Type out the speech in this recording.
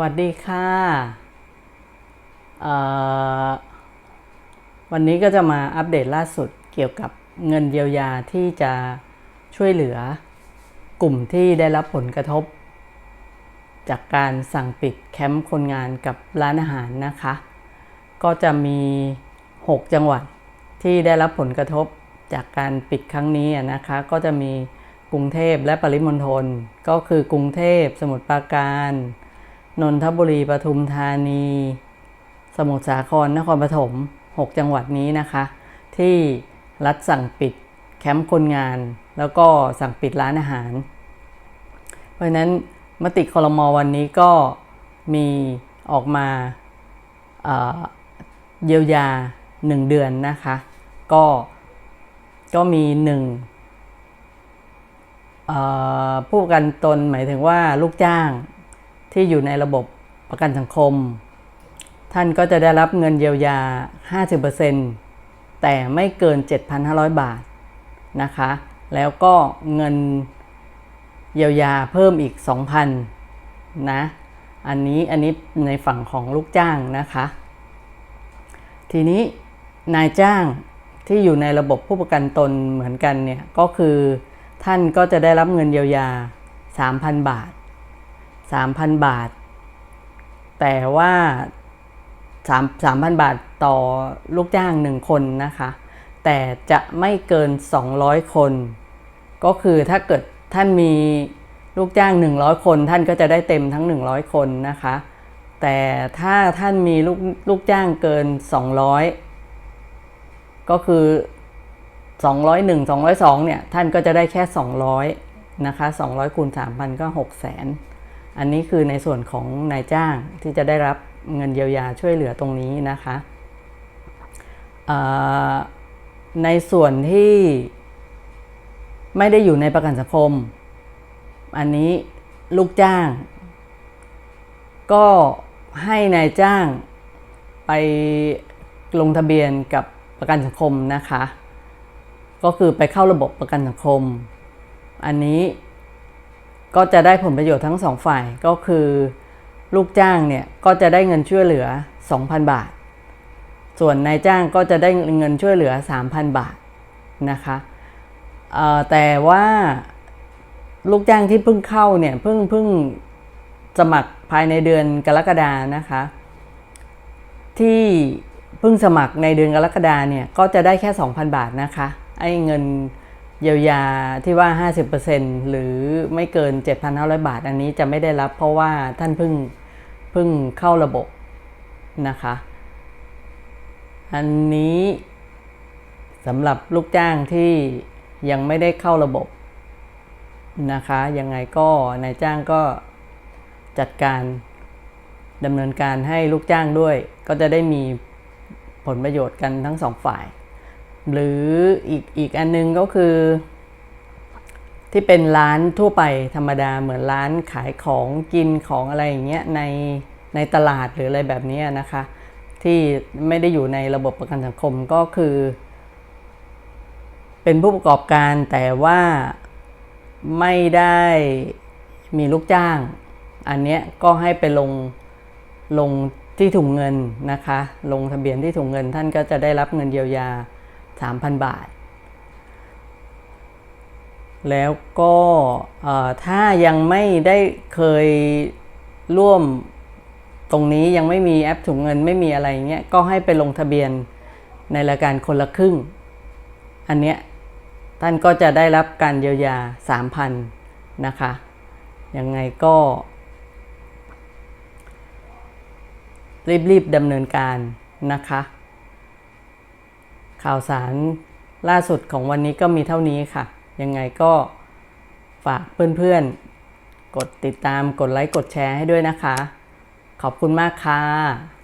วัสดีค่ะวันนี้ก็จะมาอัปเดตล่าสุดเกี่ยวกับเงินเยียวยาที่จะช่วยเหลือกลุ่มที่ได้รับผลกระทบ จากการสั่งปิดแคมป์คนงานกับร้านอาหารนะคะ ก็จะมี 6 จังหวัดที่ได้รับผลกระทบจากการปิดครั้งนี้นะคะ ก็จะมีกรุงเทพและปริมณฑลก็คือกรุงเทพสมุทรปราการ นนทบุรีปทุมธานี สมุทรสาครนครปฐม6 จังหวัดนี้นะคะ ที่รัฐสั่งปิดแคมป์คนงาน แล้วก็สั่งปิดร้านอาหาร เพราะนั้นมติคลมอวันนี้ก็มีออกมาเยียวยา 1 เดือนนะคะ ก็ก็มีหนึ่งผู้ประกันตนหมายถึงว่าลูกจ้าง ที่อยู่ในระบบประกันสังคม ท่านก็จะได้รับเงินเยียวยา 50%แต่ไม่เกิน 7,500 บาทนะคะ แล้วก็เงินเยียวยาเพิ่มอีก 2,000นะอันนี้อันนี้ในฝั่งของลูกจ้างนะคะ ทีนี้นายจ้างที่อยู่ในระบบผู้ประกันตนเหมือนกันเนี่ยก็คือท่านก็จะได้รับเงินเยียวยา 3,000 บาท 3,000 บาท แต่ว่า3 3,000 บาทต่อลูกจ้าง 1 คนนะคะ แต่จะไม่เกิน 200 คน ก็คือถ้าเกิดท่านมีลูกจ้าง 100 คน ท่านก็จะได้เต็มทั้ง 100 คนนะคะ แต่ถ้าท่านมีลูกลูกจ้างเกิน 200 ก็คือ 201 202เนี่ยท่านก็จะได้แค่ 200นะคะ200คูณ3,000ก็6 0 0 0 0 อันนี้คือในส่วนของนายจ้างที่จะได้รับเงินเยียวยาช่วยเหลือตรงนี้นะคะในส่วนที่ไม่ได้อยู่ในประกันสังคม อันนี้ลูกจ้าง ก็ให้นายจ้างไปลงทะเบียนกับประกันสังคมนะคะ ก็คือไปเข้าระบบประกันสังคม อันนี้ ก็จะได้ผลประโยชน์ทั้งสองฝ่ายก็คือลูกจ้างเนี่ยก็จะได้เงินช่วยเหลือ 2,000 บาท ส่วนนายจ้างก็จะได้เงินช่วยเหลือ 3,000 บาทนะคะแต่ว่าลูกจ้างที่เพิ่งเข้าเนี่ยเพิ่งเพิ่งสมัครภายในเดือนกรกฎานะคะ ที่เพิ่งสมัครในเดือนกรกฎาเนี่ยก็จะได้แค่ 2,000 บาทนะคะไอ้เงิน เยียวยาที่ว่า 50%หรือไม่เกิน 7,500 บาท อันนี้จะไม่ได้รับเพราะว่าท่านเพิ่งเพิ่งเข้าระบบนะคะ อันนี้สำหรับลูกจ้างที่ยังไม่ได้เข้าระบบนะคะยังไงก็นายจ้างก็จัดการดำเนินการให้ลูกจ้างด้วย ก็จะได้มีผลประโยชน์กันทั้งสองฝ่าย หรืออีกอีกอันนึงก็คือ ที่เป็นร้านทั่วไปธรรมดาเหมือนร้านขายของกินของอะไรอย่างเงี้ยในในตลาดหรืออะไรแบบนี้นะคะ ที่ไม่ได้อยู่ในระบบประกันสังคมก็คือ เป็นผู้ประกอบการแต่ว่าไม่ได้มีลูกจ้าง อันเนี้ยก็ให้ไปลงลงที่ถุงเงินนะคะ ลงทะเบียนที่ถุงเงินท่านก็จะได้รับเงินเยียวยา 3,000 บาท แล้วก็ถ้ายังไม่ได้เคยร่วมตรงนี้ยังไม่มีแอปถุงเงินไม่มีอะไรเงี้ยก็ให้ไปลงทะเบียนในรายการคนละครึ่ง อันเนี้ยท่านก็จะได้รับการเยียวยา 3,000 นะคะ ยังไงก็ รีบๆดำเนินการนะคะ ข่าวสารล่าสุดของวันนี้ก็มีเท่านี้ค่ะ ยังไงก็ฝากเพื่อนๆ กดติดตามกดไลค์กดแชร์ให้ด้วยนะคะ ขอบคุณมากค่ะ